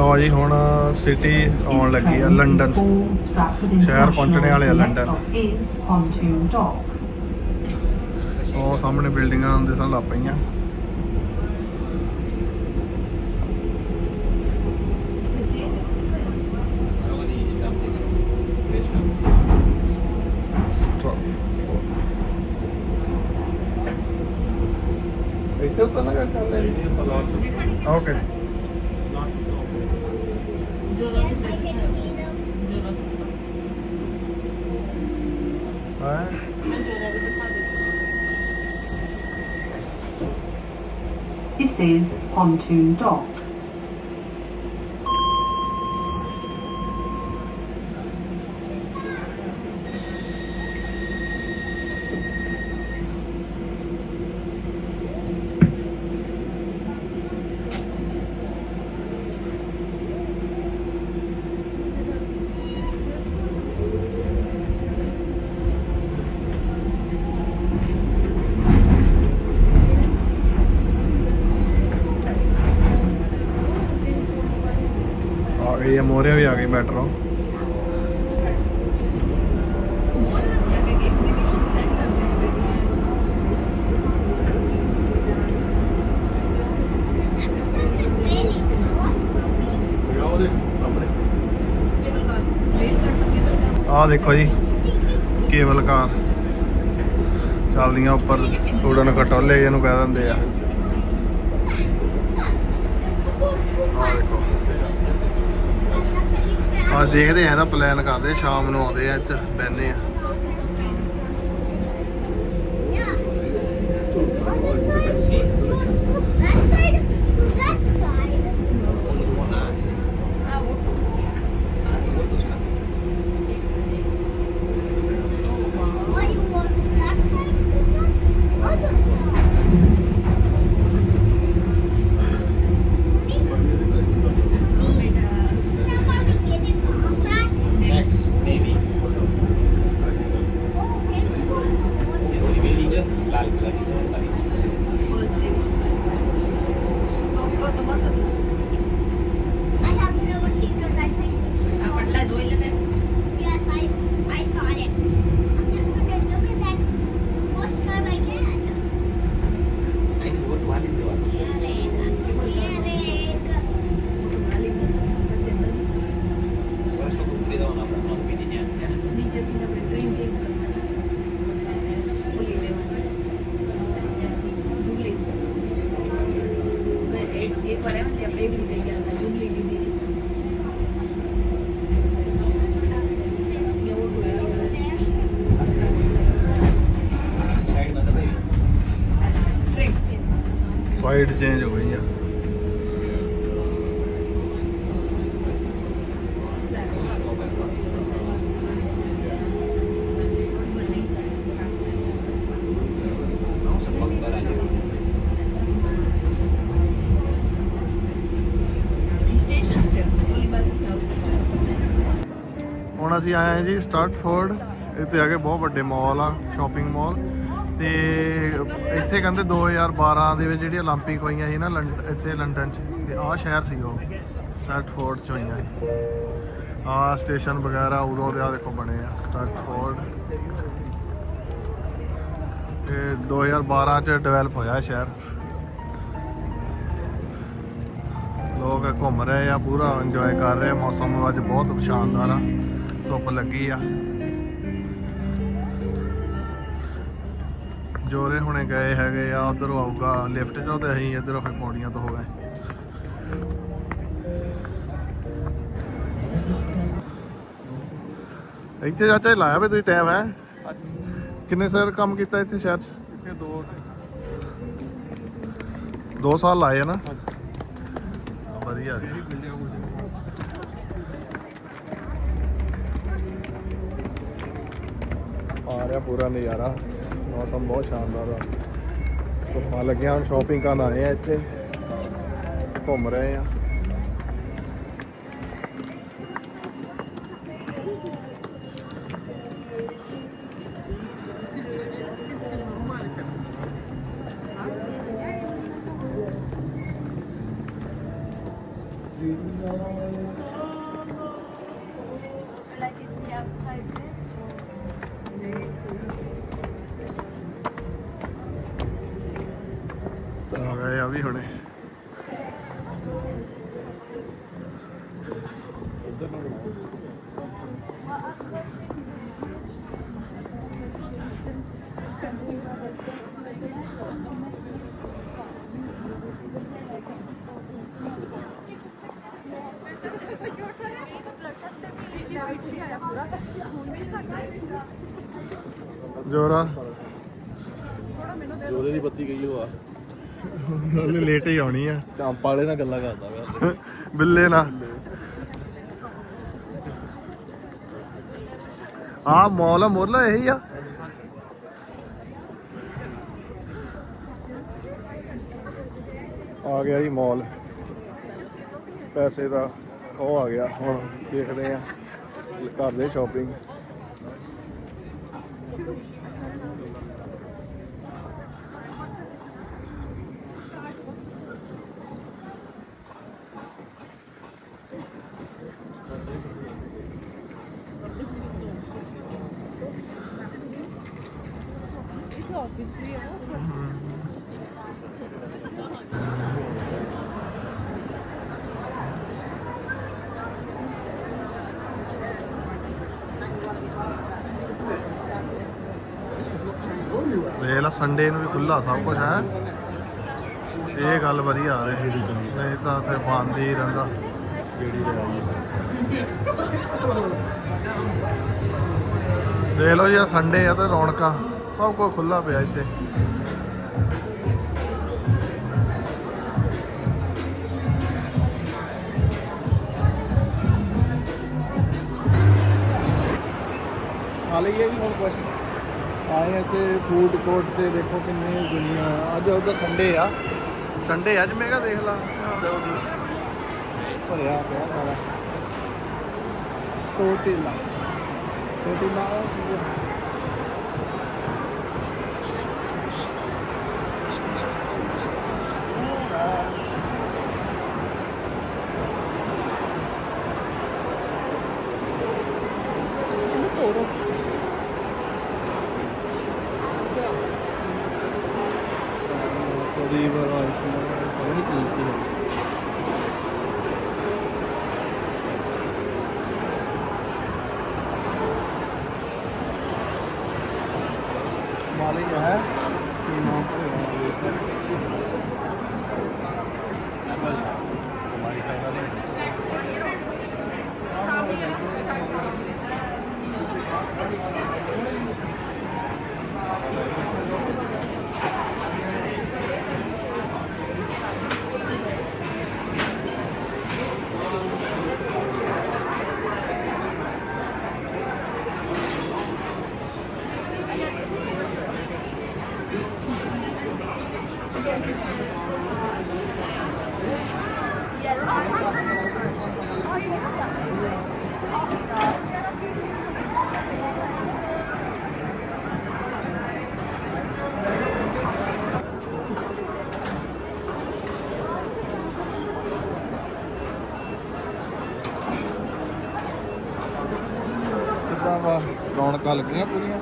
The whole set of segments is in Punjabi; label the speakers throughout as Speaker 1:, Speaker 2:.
Speaker 1: ਲਓ ਜੀ ਹੁਣ ਸਿਟੀ ਆਉਣ ਲੱਗੀ ਆ ਲੰਡਨ ਸ਼ਹਿਰ ਪਹੁੰਚਣੇ ਵਾਲੇ ਆ ਲੰਡਨ ਉਹ ਸਾਹਮਣੇ ਬਿਲਡਿੰਗਾਂ ਦਿਸਣ ਲੱਗ ਪਈਆਂ। ਇੱਥੇ ਉਤਰਨਾ ਕਰ ਕਰ okay
Speaker 2: This is Pontoon Dock.
Speaker 1: ਆ ਮੋਰੇ ਵੀ ਆ ਗਈ ਮੈਟਰੋ। ਆ ਦੇਖੋ ਜੀ, ਕੇਬਲ ਕਾਰ। ਚੱਲਦੀਆਂ ਉੱਪਰ, ਉਡਣ ਕਟੋਲੇ ਇਹਨੂੰ ਕਹਿ ਦਿੰਦੇ ਆ। ਆ ਆ ਦੇਖਦੇ ਆ ਇਹਦਾ ਪਲਾਨ ਕਰਦੇ ਸ਼ਾਮ ਨੂੰ ਆਉਂਦੇ ਆ ਇੱਥੇ ਬੈਨੇ ਆ।
Speaker 3: Next,
Speaker 1: ਸਾਈਡ ਚੇਂਜ ਹੋ ਗਈ ਆ। ਹੁਣ ਅਸੀਂ ਆਏ ਹਾਂ ਜੀ ਸਟਾਰਟਫੋਰਡ। ਇੱਥੇ ਆ ਕੇ ਬਹੁਤ ਵੱਡੇ ਮਾਲ ਆ ਸ਼ਾਪਿੰਗ ਮਾਲ ਤੇ ਇੱਥੇ ਕਹਿੰਦੇ 2012 ਦੇ ਵਿੱਚ ਜਿਹੜੀ 올림픽 ਹੋਈਆਂ ਸੀ ਨਾ ਲੰਡ- ਇੱਥੇ ਲੰਡਨ 'ਚ ਤੇ ਆਹ ਸ਼ਹਿਰ ਸੀ ਉਹ ਸਟਾਰਟਫੋਰਡ 'ਚ ਹੋਈਆਂ ਸੀ ਆਹ ਸਟੇਸ਼ਨ ਵਗੈਰਾ ਉਦੋਂ ਦੇ ਆ ਦੇਖੋ ਬਣੇ ਆ ਸਟਾਰਟਫੋਰਡ ਤੇ 2012 ਚ ਡਿਵੈਲਪ ਹੋਇਆ ਇਹ ਸ਼ਹਿਰ ਲੋਕ ਘੁੰਮ ਰਹੇ ਆ ਪੂਰਾ ਇੰਜੋਏ ਕਰ ਰਹੇ ਆ ਮੌਸਮ ਅੱਜ ਬਹੁਤ ਸ਼ਾਨਦਾਰ ਆ ਧੁੱਪ ਲੱਗੀ ਆ ਜੋਰੇ ਹੁਣੇ ਗਏ ਹੈਗੇ ਆ ਉਧਰੋਂ ਆਊਗਾ ਲਿਫਟ ਚੋਂ ਤੇ ਅਸੀਂ ਇਧਰੋਂ ਫਿਰ ਪੌੜੀਆਂ ਤੋਂ ਹੋ ਗਏ। ਇੱਥੇ ਚਾਚਾ ਲਾਇਆ ਵੀ ਤੁਸੀਂ ਟਾਈਮ ਹੈ? ਕਿੰਨੇ ਸਾਲ ਕੰਮ ਕੀਤਾ ਇੱਥੇ ਸ਼ਹਿਰ 'ਚ?
Speaker 4: ਇੱਥੇ ਦੋ
Speaker 1: 2 ਸਾਲ ਲਾਏ ਨਾ? ਵਧੀਆ ਆ ਰਿਹਾ ਪੂਰਾ ਨਜ਼ਾਰਾ। ਮੌਸਮ ਬਹੁਤ ਸ਼ਾਨਦਾਰ ਆ। ਧੁੱਪਾਂ ਲੱਗੀਆਂ, ਹੁਣ ਸ਼ਾਪਿੰਗ ਕਰਨ ਆਏ ਆ ਇੱਥੇ। ਘੁੰਮ ਰਹੇ ਆ। ਵੀ ਹੁਣੇ। ਜੋਰਾ।
Speaker 4: ਜੋਰੇ। ਦੀ ਬੱਤੀ ਗਈ ਹੋਆ
Speaker 1: ਨਾਲੇ ਲੇਟ ਹੀ ਆਉਣੀ ਆ।
Speaker 4: ਚਾਂਪ ਵਾਲੇ ਨਾਲ ਗੱਲਾਂ ਕਰਦਾ ਮੈਂ
Speaker 1: ਬਿੱਲੇ ਨਾ ਆ ਮੌਲ ਮੁੱਲ ਇਹੀ ਆ। ਆ ਗਿਆ ਜੀ ਮੌਲ। ਪੈਸੇ ਦਾ ਉਹ ਆ ਗਿਆ ਹੁਣ ਦੇਖਦੇ ਆ। ਕਰਦੇ ਸ਼ਾਪਿੰਗ ਦੇਖ ਲਾ ਸੰਡੇ ਨੂੰ ਵੀ ਖੁੱਲਾ ਸਭ ਕੁਝ ਹੈ। ਇਹ ਗੱਲ ਵਧੀਆ ਆ ਰਹੀ ਨਹੀਂ ਤਾਂ ਇੱਥੇ ਬੰਦ ਹੀ ਰਹਿੰਦਾ। ਦੇਖ ਲਓ ਜੀ ਸੰਡੇ ਆ ਤੇ ਰੌਣਕਾਂ। ਸਭ ਕੁਝ ਖੁੱਲਾ ਪਿਆ ਇੱਥੇ। ਖਾ ਲਈਏ ਵੀ ਹੁਣ ਕੁਝ ਆਏ ਆ ਤੇ ਫੂਡ ਕੋਰਟ ਤੇ ਦੇਖੋ ਕਿੰਨੀ ਦੁਨੀਆ। ਅੱਜ ਉਹਦਾ ਸੰਡੇ ਆ। ਸੰਡੇ ਅੱਜ ਮੈਂ ਕਿਹਾ ਦੇਖ ਲਾ। ਭਰਿਆ ਪਿਆ ਸਾਰਾ। ਟੋਟੀਲਾ ਟੋਟੀਲਾ ਥੋੜੀ ਵਾਰ ਇਸ ਨੂੰ ਨਹੀਂ ਕੀਤੀ ਵਾ ਰੌਣਕਾਂ ਲੱਗੀਆਂ ਪੂਰੀਆਂ।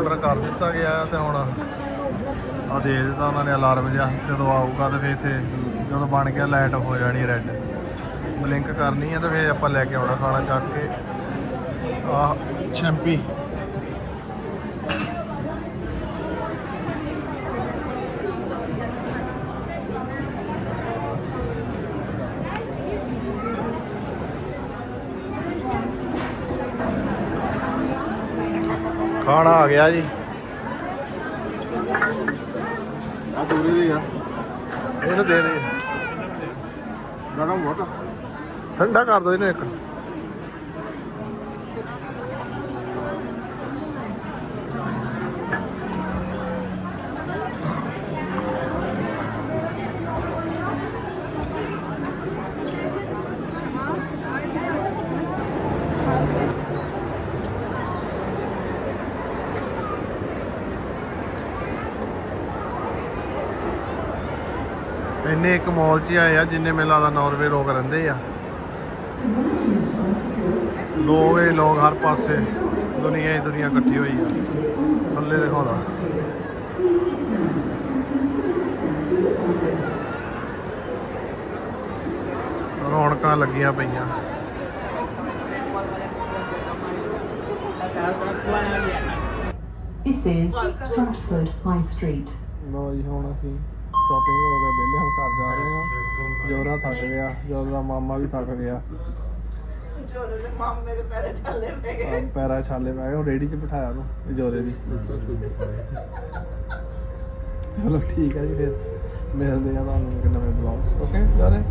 Speaker 1: ਆਰਡਰ ਕਰ ਦਿੱਤਾ ਗਿਆ ਹੈ ਤੇ ਹੁਣ ਆ ਦੇ ਦਿੱਤਾ ਉਹਨਾਂ ਨੇ ਅਲਾਰਮ ਜਿਹਾ, ਜਦੋਂ ਆਊਗਾ ਤੇ ਫਿਰ ਇੱਥੇ ਜਦੋਂ ਬਣ ਗਿਆ ਲਾਈਟ ਹੋ ਜਾਣੀ ਰੈੱਡ ਬਲਿੰਕ ਕਰਨੀ ਹੈ ਤੇ ਫਿਰ ਆਪਾਂ ਲੈ ਕੇ ਆਉਣਾ ਖਾਣਾ ਚੱਕ ਕੇ। ਆ ਛੈਂਪੀ। ਖਾਣਾ ਆ ਗਿਆ ਜੀ।
Speaker 4: ਆ ਦੂਰੀ ਦੀ ਆ
Speaker 1: ਇਹਨੂੰ ਦੇ ਦੇ।
Speaker 4: ਗਰਮ ਬਹੁਤ
Speaker 1: ਠੰਡਾ ਕਰ ਦੋ ਇਹਨੂੰ ਇੱਕ। ਇੰਨੇ ਇੱਕ ਮਾਲ 'ਚ ਆਏ ਆ ਜਿੰਨੇ ਮੈਨੂੰ ਲੱਗਦਾ ਨਾਰਵੇ ਲੋਕ ਰਹਿੰਦੇ ਆ। ਲੋਕ ਲੋਕ ਹਰ ਪਾਸੇ ਦੁਨੀਆ ਹੀ ਦੁਨੀਆ ਇਕੱਠੀ ਹੋਈ ਆ। ਥੱਲੇ ਦਿਖਾਉਂਦਾ ਰੌਣਕਾਂ ਲੱਗੀਆਂ ਪਈਆਂ।
Speaker 2: This is Stratford High Street.
Speaker 1: ਹੁਣ ਅਸੀਂ ਸ਼ਾਪਿੰਗ ਹੋ ਕੇ ਵਿਹਲੇ ਹੁਣ ਘਰ ਜਾ ਰਹੇ ਹਾਂ। ਜੋਰਾ ਥੱਕ ਗਿਆ ਜੋਰਾ ਦਾ ਮਾਮਾ ਵੀ ਥੱਕ ਗਿਆ।
Speaker 5: ਜੋਰੇ ਦੇ ਮਾਮ ਮੇਰੇ ਪੈਰੇ ਚੱਲੇ ਪੈ ਗਏ।
Speaker 1: ਪੈਰਾਂ ਛਾਲੇ ਪੈ ਗਏ ਉਹ ਰੇੜੀ 'ਚ ਬਿਠਾਇਆ ਉਹਨੂੰ ਜੋਰੇ ਦੀ। ਚਲੋ ਠੀਕ ਹੈ ਜੀ ਫਿਰ ਮਿਲਦੇ ਆ ਤੁਹਾਨੂੰ ਇੱਕ ਨਵੇਂ ਬਲੌਗ ਓਕੇ ਜਾਰੇ?